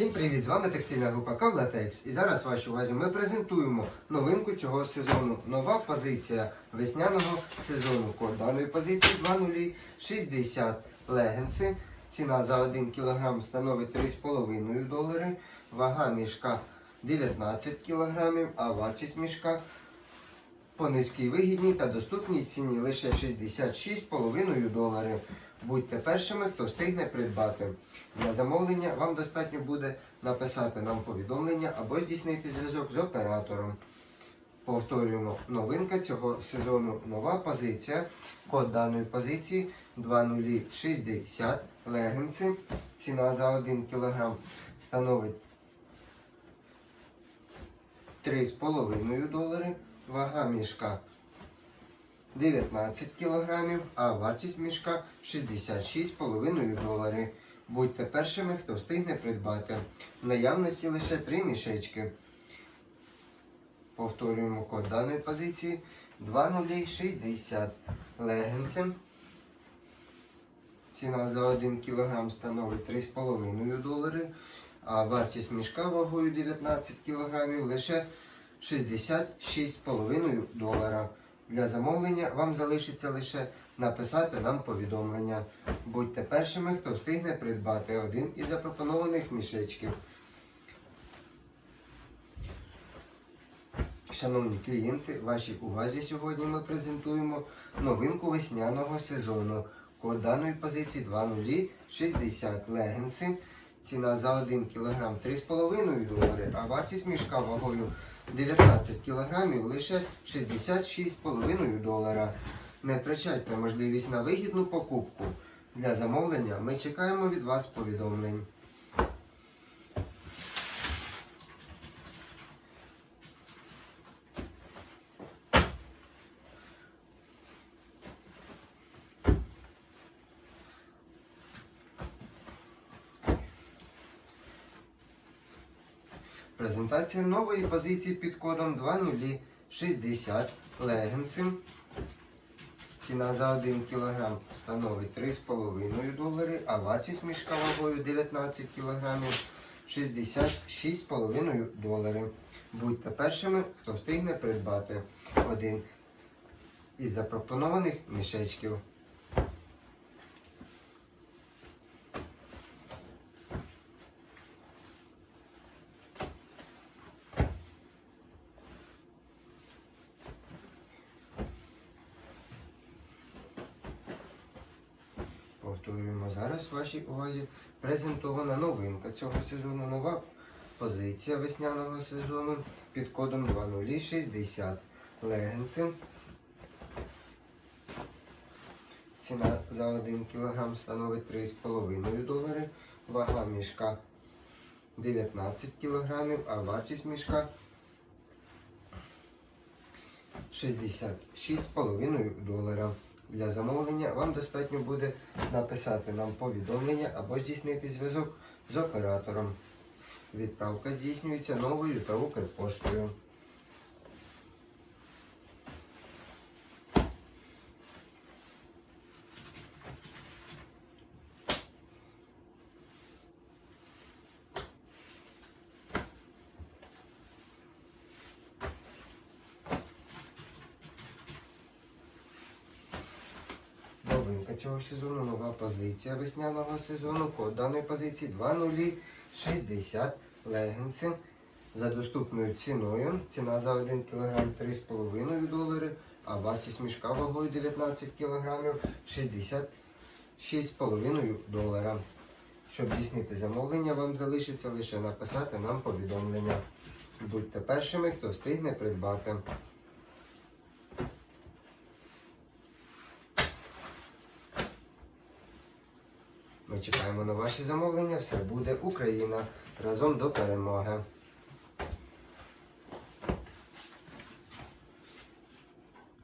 Всім привіт! З вами текстильна група Кавлатекс. І зараз вашій увазі ми презентуємо новинку цього сезону. Нова позиція весняного сезону. Код даної позиції 2060 легенси. Ціна за 1 кг становить 3,5 долари. Вага мішка 19 кг, а вартість мішка по низькій вигідній та доступній ціні лише 66,5 доларів. Будьте першими, хто встигне придбати. Для замовлення вам достатньо буде написати нам повідомлення або здійснити зв'язок з оператором. Повторюємо, новинка цього сезону нова позиція. Код даної позиції 2060 легенси. Ціна за 1 кг становить 3,5 долари. Вага мішка 19 кг, а вартість мішка 66,5 доларів. Будьте першими, хто встигне придбати. В наявності лише 3 мішечки. Повторюємо код даної позиції 2060 легенси. Ціна за 1 кг становить 3,5 долари, а вартість мішка вагою 19 кг лише 66,5 долара. Для замовлення вам залишиться лише написати нам повідомлення. Будьте першими, хто встигне придбати один із запропонованих мішечків. Шановні клієнти, вашій увазі сьогодні ми презентуємо новинку весняного сезону. Код даної позиції 2060 легенси. Ціна за 1 кг 3,5 долари, а вартість мішка вагою 19 кг лише 66,5 долара. Не втрачайте можливість на вигідну покупку. Для замовлення ми чекаємо від вас повідомлень. Презентація нової позиції під кодом 2060 легенси. Ціна за 1 кг становить 3,5 долари, а вартість мішка вагою 19 кг 66,5 доларів. Будьте першими, хто встигне придбати один із запропонованих мішечків. Повторюємо зараз вашій увазі презентована новинка цього сезону. Нова позиція весняного сезону під кодом 2060 легенси. Ціна за 1 кг становить 3,5 долари. Вага мішка 19 кг, а вартість мішка 66,5 долара. Для замовлення вам достатньо буде написати нам повідомлення або здійснити зв'язок з оператором. Відправка здійснюється новою та Укрпоштою. Новинка цього сезону, нова позиція весняного сезону. Код даної позиції 2060 легенси за доступною ціною. Ціна за 1 кг 3,5 долари, а вартість мішка вагою 19 кг 66,5 долара. Щоб здійснити замовлення, вам залишиться лише написати нам повідомлення. Будьте першими, хто встигне придбати. Чекаємо на ваші замовлення. Все буде Україна разом до перемоги.